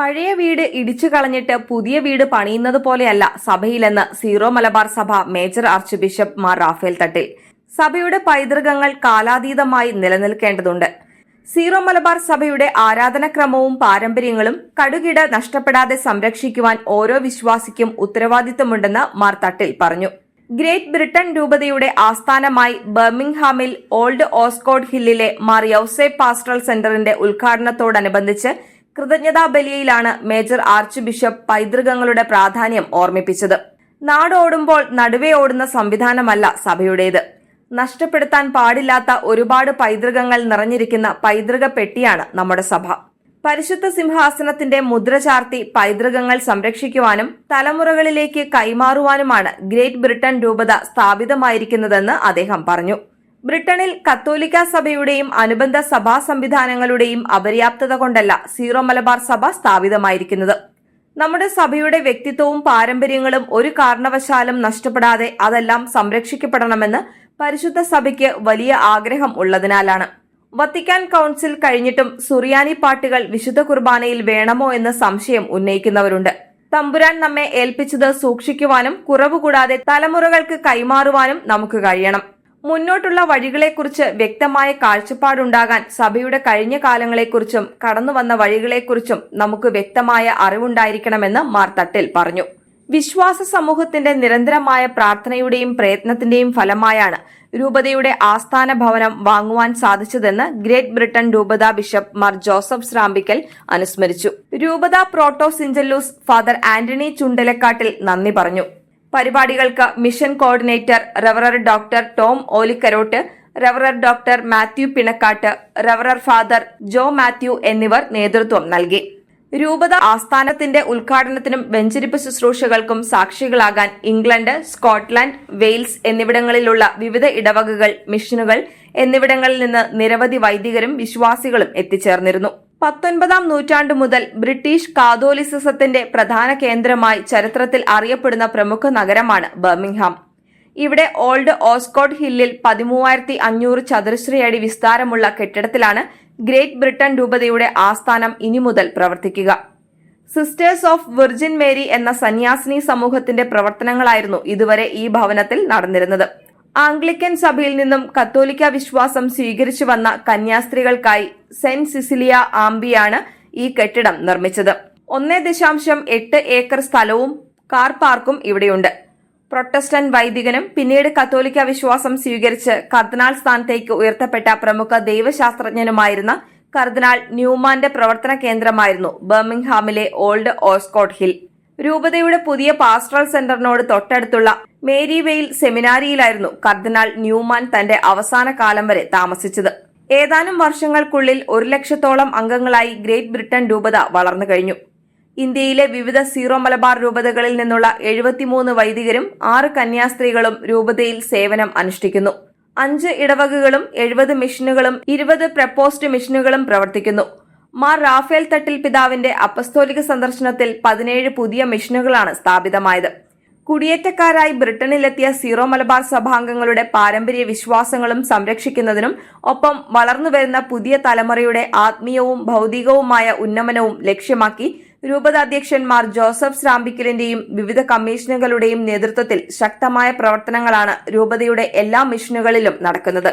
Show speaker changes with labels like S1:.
S1: പഴയ വീട് ഇടിച്ചു കളഞ്ഞിട്ട് പുതിയ വീട് പണിയുന്നത് പോലെയല്ല സഭയിലെന്ന് സീറോ മലബാർ സഭ major archbishop Mar Raphael Thattil. സഭയുടെ പൈതൃകങ്ങൾ കാലാതീതമായി നിലനിൽക്കേണ്ടതുണ്ട്. സീറോ മലബാർ സഭയുടെ ആരാധനക്രമവും പാരമ്പര്യങ്ങളും കടുകിട നഷ്ടപ്പെടാതെ സംരക്ഷിക്കുവാൻ ഓരോ വിശ്വാസിക്കും ഉത്തരവാദിത്തമുണ്ടെന്ന് മാർ തട്ടിൽ പറഞ്ഞു. ഗ്രേറ്റ് ബ്രിട്ടൻ രൂപതയുടെ ആസ്ഥാനമായി ബർമിംഗ്ഹാമിൽ ഓൾഡ് ഓസ്കോഡ് ഹില്ലിലെ മാർ യൌസെ പാസ്റ്ററൽ സെന്ററിന്റെ ഉദ്ഘാടനത്തോടനുബന്ധിച്ച് കൃതജ്ഞതാ ബലിയിലാണ് മേജർ ആർച്ച് ബിഷപ്പ് പൈതൃകങ്ങളുടെ പ്രാധാന്യം ഓർമ്മിപ്പിച്ചത്. നാടോടുമ്പോൾ നടുവേ ഓടുന്ന സംവിധാനമല്ല സഭയുടേത്. നഷ്ടപ്പെടുത്താൻ പാടില്ലാത്ത ഒരുപാട് പൈതൃകങ്ങൾ നിറഞ്ഞിരിക്കുന്ന പൈതൃക പെട്ടിയാണ് നമ്മുടെ സഭ. പരിശുദ്ധ സിംഹാസനത്തിന്റെ മുദ്ര ചാർത്തി പൈതൃകങ്ങൾ സംരക്ഷിക്കുവാനും തലമുറകളിലേക്ക് കൈമാറുവാനുമാണ് ഗ്രേറ്റ് ബ്രിട്ടൻ രൂപത സ്ഥാപിതമായിരിക്കുന്നതെന്ന് അദ്ദേഹം പറഞ്ഞു. ബ്രിട്ടനിൽ കത്തോലിക്ക സഭയുടെയും അനുബന്ധ സഭാ സംവിധാനങ്ങളുടെയും അപര്യാപ്തത കൊണ്ടല്ല സീറോ മലബാർ സഭ സ്ഥാപിതമായിരിക്കുന്നത്. നമ്മുടെ സഭയുടെ വ്യക്തിത്വവും പാരമ്പര്യങ്ങളും ഒരു കാരണവശാലും നഷ്ടപ്പെടാതെ അതെല്ലാം സംരക്ഷിക്കപ്പെടണമെന്ന് പരിശുദ്ധ സഭയ്ക്ക് വലിയ ആഗ്രഹം ഉള്ളതിനാലാണ്. വത്തിക്കാൻ കൌൺസിൽ കഴിഞ്ഞിട്ടും സുറിയാനി പാട്ടുകൾ വിശുദ്ധ കുർബാനയിൽ വേണമോ എന്ന സംശയം ഉന്നയിക്കുന്നവരുണ്ട്. തമ്പുരാൻ നമ്മെ ഏൽപ്പിച്ചത് സൂക്ഷിക്കുവാനും കുറവുകൂടാതെ തലമുറകൾക്ക് കൈമാറുവാനും നമുക്ക് കഴിയണം. മുന്നോട്ടുള്ള വഴികളെക്കുറിച്ച് വ്യക്തമായ കാഴ്ചപ്പാടുണ്ടാകാൻ സഭയുടെ കഴിഞ്ഞ കാലങ്ങളെക്കുറിച്ചും കടന്നുവന്ന വഴികളെക്കുറിച്ചും നമുക്ക് വ്യക്തമായ അറിവുണ്ടായിരിക്കണമെന്ന് മാർ തട്ടിൽ പറഞ്ഞു. വിശ്വാസ സമൂഹത്തിന്റെ നിരന്തരമായ പ്രാർത്ഥനയുടെയും പ്രയത്നത്തിന്റെയും ഫലമായാണ് രൂപതയുടെ ആസ്ഥാന ഭവനം വാങ്ങുവാൻ സാധിച്ചതെന്ന് ഗ്രേറ്റ് ബ്രിട്ടൻ രൂപത ബിഷപ്പ് മാർ ജോസഫ് ശ്രാമ്പിക്കൽ അനുസ്മരിച്ചു. രൂപത പ്രോട്ടോ സിഞ്ചല്ലൂസ് ഫാദർ ആന്റണി ചുണ്ടലക്കാട്ടിൽ നന്ദി പറഞ്ഞു. പരിപാടികൾക്ക് mission coordinator റവറർ doctor Tom Olikkarottu റവറർ doctor Mathew Pinakkatt റവറർ father ജോ മാത്യു എന്നിവർ നേതൃത്വം നൽകി. രൂപത ആസ്ഥാനത്തിന്റെ ഉദ്ഘാടനത്തിനും വെഞ്ചരിപ്പ് ശുശ്രൂഷകൾക്കും സാക്ഷികളാകാൻ ഇംഗ്ലണ്ട് സ്കോട്ട്ലാൻഡ് വെയിൽസ് എന്നിവിടങ്ങളിലുള്ള വിവിധ ഇടവകകൾ മിഷനുകൾ എന്നിവിടങ്ങളിൽ നിന്ന് നിരവധി വൈദികരും വിശ്വാസികളും എത്തിച്ചേർന്നിരുന്നു. പത്തൊൻപതാം നൂറ്റാണ്ടു മുതൽ ബ്രിട്ടീഷ് കാതോലിസിസത്തിന്റെ പ്രധാന കേന്ദ്രമായി ചരിത്രത്തിൽ അറിയപ്പെടുന്ന പ്രമുഖ നഗരമാണ് ബർമിംഗ്ഹാം. ഇവിടെ ഓൾഡ് ഓസ്കോട്ട് ഹില്ലിൽ പതിമൂവായിരത്തി അഞ്ഞൂറ് ചതുരശ്രയടി വിസ്താരമുള്ള കെട്ടിടത്തിലാണ് ഗ്രേറ്റ് ബ്രിട്ടൻ രൂപതയുടെ ആസ്ഥാനം ഇനി മുതൽ പ്രവർത്തിക്കുക. സിസ്റ്റേഴ്സ് ഓഫ് വിർജിൻ മേരി എന്ന സന്യാസിനി സമൂഹത്തിന്റെ പ്രവർത്തനങ്ങളായിരുന്നു ഇതുവരെ ഈ ഭവനത്തിൽ നടന്നിരുന്നത്. ആംഗ്ലിക്കൻ സഭയിൽ നിന്നും കത്തോലിക്ക വിശ്വാസം സ്വീകരിച്ചു വന്ന കന്യാസ്ത്രീകൾക്കായി സെന്റ് സിസിലിയ ആംബിയാണ് ഈ കെട്ടിടം നിർമ്മിച്ചത്. ഒന്നേ ദശാംശം എട്ട് ഏക്കർ സ്ഥലവും കാർ പാർക്കും ഇവിടെയുണ്ട്. പ്രൊട്ടസ്റ്റന്റ് വൈദികനും പിന്നീട് കത്തോലിക്ക വിശ്വാസം സ്വീകരിച്ച് കർദിനാൾ സ്ഥാനത്തേക്ക് ഉയർത്തപ്പെട്ട പ്രമുഖ ദൈവശാസ്ത്രജ്ഞനുമായിരുന്ന കർദിനാൾ ന്യൂമാന്റെ പ്രവർത്തന കേന്ദ്രമായിരുന്നു ബർമിംഗ്ഹാമിലെ ഓൾഡ് ഓസ്കോട്ട് ഹിൽ. രൂപതയുടെ പുതിയ പാസ്റ്ററൽ സെന്ററിനോട് തൊട്ടടുത്തുള്ള മേരിവെയിൽ സെമിനാരിയിലായിരുന്നു കർദിനാൾ ന്യൂമാൻ തന്റെ അവസാന കാലം വരെ താമസിച്ചത്. ഏതാനും വർഷങ്ങൾക്കുള്ളിൽ ഒരു ലക്ഷത്തോളം അംഗങ്ങളായി ഗ്രേറ്റ് ബ്രിട്ടൻ രൂപത വളർന്നു കഴിഞ്ഞു. ഇന്ത്യയിലെ വിവിധ സീറോ മലബാർ രൂപതകളിൽ നിന്നുള്ള എഴുപത്തിമൂന്ന് വൈദികരും ആറ് കന്യാസ്ത്രീകളും രൂപതയിൽ സേവനം അനുഷ്ഠിക്കുന്നു. അഞ്ച് ഇടവകകളും എഴുപത് മിഷനുകളും ഇരുപത് പ്രപ്പോസ്റ്റ് മിഷനുകളും പ്രവർത്തിക്കുന്നു. മാർ റാഫേൽ തട്ടിൽ പിതാവിന്റെ അപ്പസ്തോലിക സന്ദർശനത്തിൽ പതിനേഴ് പുതിയ മിഷനുകളാണ് സ്ഥാപിതമായത്. കുടിയേറ്റക്കാരായി ബ്രിട്ടനിലെത്തിയ സീറോ മലബാർ സഭാംഗങ്ങളുടെ പാരമ്പര്യ വിശ്വാസങ്ങളും സംരക്ഷിക്കുന്നതിനും ഒപ്പം വളർന്നുവരുന്ന പുതിയ തലമുറയുടെ ആത്മീയവും ഭൗതികവുമായ ഉന്നമനവും ലക്ഷ്യമാക്കി രൂപതാധ്യക്ഷന്മാർ ജോസഫ് ശ്രാമ്പിക്കലിന്റെയും വിവിധ കമ്മീഷനുകളുടെയും നേതൃത്വത്തിൽ ശക്തമായ പ്രവർത്തനങ്ങളാണ് രൂപതയുടെ എല്ലാ മിഷനുകളിലും നടക്കുന്നത്.